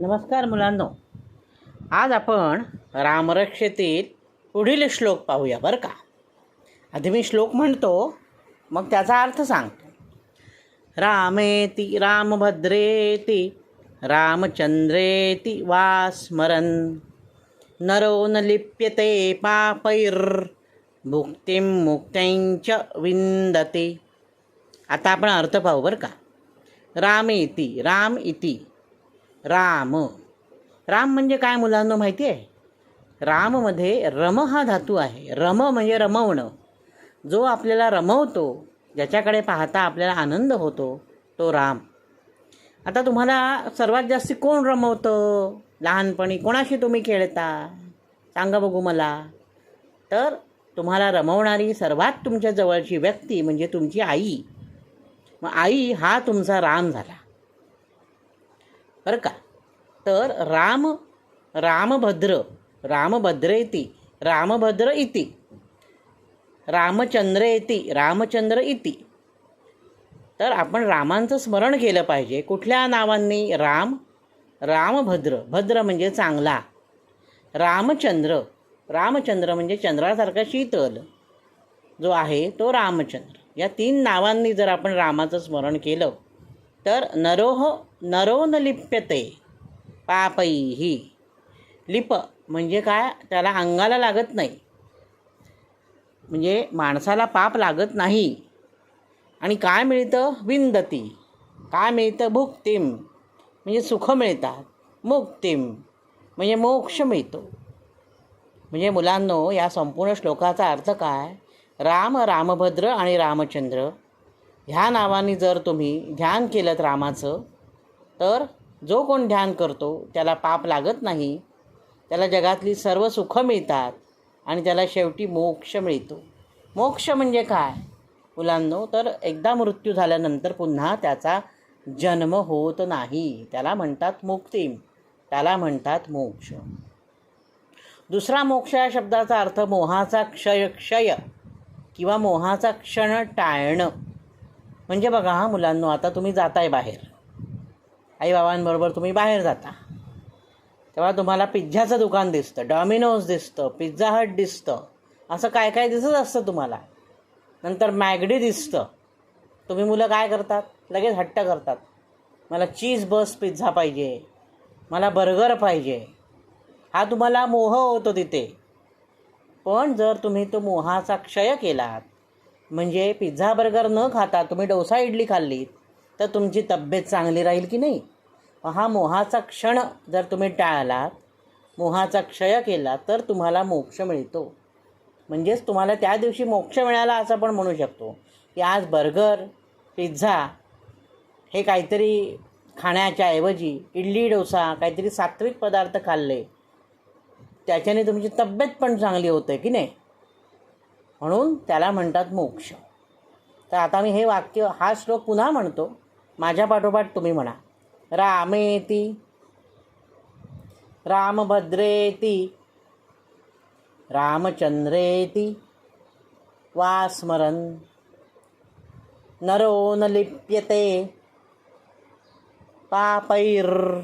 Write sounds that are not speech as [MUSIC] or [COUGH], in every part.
नमस्कार मुलांनो. आज आपण रामरक्षेतील पुढील श्लोक पाहूया बरं का. आधी मी श्लोक म्हणतो मग त्याचा अर्थ सांगतो. रामेती रामभद्रेती रामचंद्रेती वा स्मरन नरो न लिप्यते पापैर् भुक्तिं मुक्त्यांच विंदते आता आपण अर्थ पाहू बरं का. रामेति राम इति. राम. राम म्हणजे काय मुलांना माहिती आहे राममध्ये रम हा धातू आहे. रम म्हणजे रमवणं. जो आपल्याला रमवतो ज्याच्याकडे पाहता आपल्याला आनंद होतो तो राम. आता तुम्हाला सर्वात जास्त कोण रमवतं? लहानपणी कोणाशी तुम्ही खेळता? सांगा बघू मला. तर तुम्हाला रमवणारी सर्वात तुमच्या जवळची व्यक्ती म्हणजे तुमची आई. मग आई हा तुमचा राम झाला. बरं का? तर राम रामभद्र रामभद्र इति रामभद्र इति रामचंद्र इति रामचंद्र इति तर आपण रामांचं स्मरण केलं पाहिजे. कुठल्या नावांनी? राम रामभद्र. भद्र म्हणजे चांगला. रामचंद्र रामचंद्र म्हणजे चंद्रासारखा शीतल. जो आहे तो रामचंद्र. या तीन नावांनी जर आपण रामाचं स्मरण केलं तर नरोह नरो न लिप्यते पापैही. लिप म्हणजे काय? त्याला अंगाला लागत नाही. म्हणजे माणसाला पाप लागत नाही. आणि काय मिळतं? विंदती. काय मिळतं? भुक्तिम. म्हणजे सुख मिळतात. मुक्तिम. म्हणजे मोक्ष मिळतो. म्हणजे मुलांनो या संपूर्ण श्लोकाचा अर्थ काय? राम रामभद्र आणि रामचंद्र. ह्या नावाने जर तुम्ही ध्यान केलं रामाचं तर जो कोण ध्यान करतो त्याला पाप लागत नाही त्याला जगातली सर्व सुखं मिळतात आणि त्याला शेवटी मोक्ष मिळतो. मोक्ष म्हणजे काय? मुलांनो तर एकदा मृत्यू झाल्यानंतर पुन्हा त्याचा जन्म होत नाही. त्याला म्हणतात मुक्ती. त्याला म्हणतात मोक्ष. दुसरा मोक्ष या शब्दाचा अर्थ मोहाचा क्षय क्षय किंवा मोहाचा क्षण टाळणं. म्हणजे बघा हा मुलांनो आता तुम्ही जाताय बाहेर. आईबाबांबरोबर तुम्ही बाहेर जाता. तेव्हा तुम्हाला पिझ्झाचं दुकान दिसतं डॉमिनोज दिसतं पिझ्झा हट दिसतं. असं काय काय दिसत असतं तुम्हाला? नंतर मॅगडी दिसतं. तुम्ही मुलं काय करतात? लगेच हट्ट करतात. मला चीज बस पिझ्झा पाहिजे. मला बर्गर पाहिजे. हा तुम्हाला मोह होतो तिथे. पण जर तुम्ही तो मोहाचा क्षय केलात म्हणजे पिझ्झा बर्गर न खाता तुम्ही डोसा इडली खाल्लीत तर तुमची तब्येत चांगली राहील की नाही? हा मोहाचा क्षण जर तुम्ही टाळलात मोहाचा क्षय केला तर तुम्हाला मोक्ष मिळतो. म्हणजेच तुम्हाला त्या दिवशी मोक्ष मिळाला असं पण म्हणू शकतो. की आज बर्गर पिझ्झा हे काहीतरी खाण्याच्या ऐवजी इडली डोसा काहीतरी सात्विक पदार्थ खाल्ले. त्याच्याने तुमची तब्येत पण चांगली होते की नाही? म्हणून त्याला म्हणतात मोक्ष. तर आता मी हे वाक्य हा श्लोक पुन्हा म्हणतो. माझ्या पाठोपाठ तुम्ही म्हणा. रामेती रामभद्रेती रामचंद्रेती वा स्मरन् नरो न लिप्यते पापैर्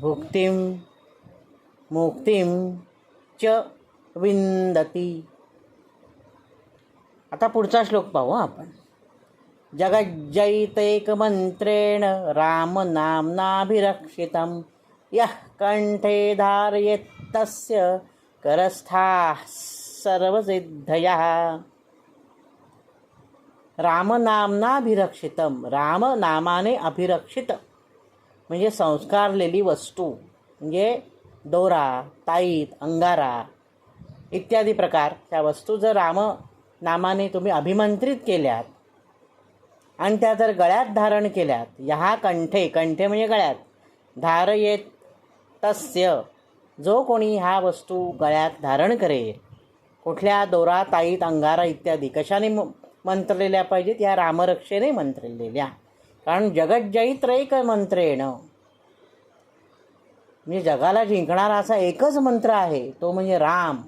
भुक्तिं मुक्तिं च विंदती आता पुढचा श्लोक पाहू आपण. जगज्जैतैकमन्त्रेण रामनाम्नाभिरक्षितं यः कण्ठे धारयेत्तस्य करस्थाः सर्वसिद्धयः। रामनाम्नाभिरक्षितं रामनामाने अभिरक्षित। म्हणजे संस्कारलेली वस्तू। म्हणजे दोरा ताईत अंगारा इत्यादी प्रकार. त्या वस्तू जर राम नामाने तुम्ही अभिमंत्रित केल्यात आणि त्या जर गळ्यात धारण केल्यात ह्या कंठे कंठे म्हणजे गळ्यात धार येत तस्य. जो कोणी ह्या वस्तू गळ्यात धारण करेल कुठल्या दोरा ताईत अंगारा इत्यादी कशाने म मंत्रलेल्या पाहिजेत? या रामरक्षेने मंत्रलेल्या. कारण जगज्जैत्रैक येणं म्हणजे जगाला जिंकणारा असा एकच मंत्र आहे तो म्हणजे राम.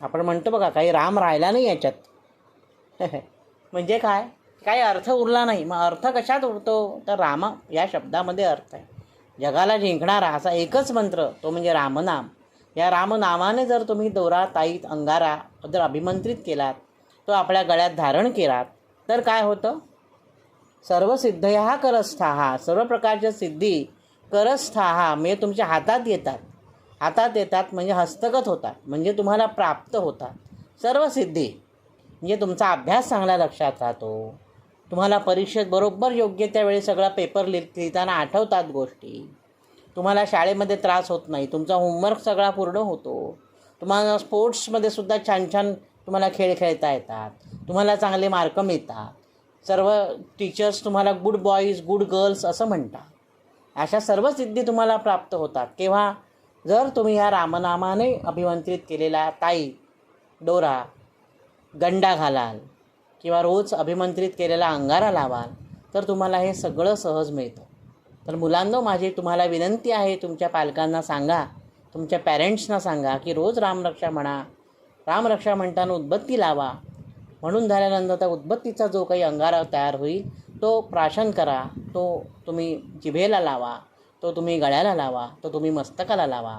आपण म्हणतो बघा काही राम राहिला नाही याच्यात. [LAUGHS] म्हणजे काय? काही अर्थ उरला नाही. मग अर्थ कशात उरतो? तर राम या शब्दामध्ये अर्थ आहे. जगाला जिंकणारा असा एकच मंत्र तो म्हणजे रामनाम. या रामनामाने जर तुम्ही दोरा ताईत अंगारा जर अभिमंत्रित केलात तो आपल्या गळ्यात धारण केलात तर काय होतं? सर्व सिद्धया करस्थाहा सर्व प्रकारच्या सिद्धी करस्थाहा म्हणजे तुमच्या हातात येतात. हातात येतात म्हणजे हस्तगत होतात म्हणजे तुम्हाला प्राप्त होतात. सर्व सिद्धी म्हणजे तुमचा अभ्यास चांगला लक्षात राहतो. तुम्हाला परीक्षेत बरोबर योग्य त्यावेळी सगळा पेपर लिह लिहिताना आठवतात गोष्टी. तुम्हाला शाळेमध्ये त्रास होत नाही. तुमचा होमवर्क सगळा पूर्ण होतो. तुम्हाला स्पोर्ट्समध्ये सुद्धा छान छान तुम्हाला खेळ खेळता येतात. तुम्हाला चांगले मार्क मिळतात. सर्व टीचर्स तुम्हाला गुड बॉईज गुड गर्ल्स असं म्हणतात. अशा सर्व सिद्धी तुम्हाला प्राप्त होतात. केव्हा? जर तुम्ही ह्या रामनामाने अभिमंत्रित केलेला ताई डोरा गंडा घालाल किंवा रोज अभिमंत्रित केलेला अंगारा लावाल तर तुम्हाला हे सगळं सहज मिळतं. तर मुलांनो माझी तुम्हाला विनंती आहे तुमच्या पालकांना सांगा तुमच्या पॅरेंट्सना सांगा की रोज रामरक्षा म्हणा रामरक्षा म्हणताना उद्बत्ती लावा. म्हणून झाल्यानंतर त्या उद्बत्तीचा जो काही अंगारा तयार होईल तो प्राशन करा तो तुम्ही जिभेला लावा तो तुम्ही गळ्याला लावा तो तुम्ही मस्तकाला लावा.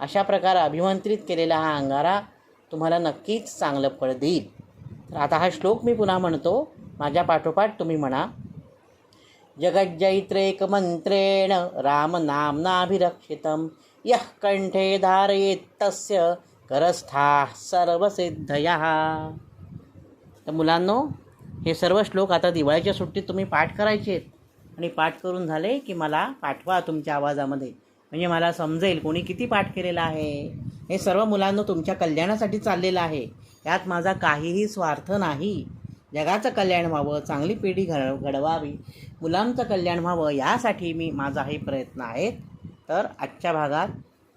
अशा प्रकारे अभिमंत्रित केलेला हा अंगारा तुम्हाला नक्कीच चांगलं फळ देईल. तर आता हा श्लोक मी पुन्हा म्हणतो. माझ्या पाठोपाठ तुम्ही म्हणा. जगज्जैत्रेकमन्त्रेण रामनाम्नाभिरक्षितं यः कंठे धारयेत् तस्य करस्था सर्वसिद्धया। तर मुलांनो हे सर्व श्लोक आता दिवाळीच्या सुट्टीत तुम्ही पाठ करायचे आहेत. आणि पाठ करून झाले की मला पाठवा तुमच्या आवाजामध्ये. म्हणजे मला समजेल कोणी किती पाठ केलेला आहे. हे सर्व मुलांना तुमच्या कल्याणासाठी चाललेलं आहे. यात माझा काहीही स्वार्थ नाही. जगाचं कल्याण व्हावं चांगली पिढी घड घडवावी मुलांचं कल्याण व्हावं यासाठी मी माझा हे प्रयत्न आहेत. तर आजच्या भागात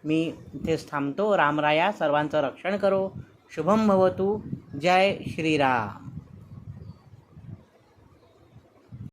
मी इथेच थांबतो. रामराया सर्वांचं रक्षण करो. शुभम भवतू. जय श्रीराम.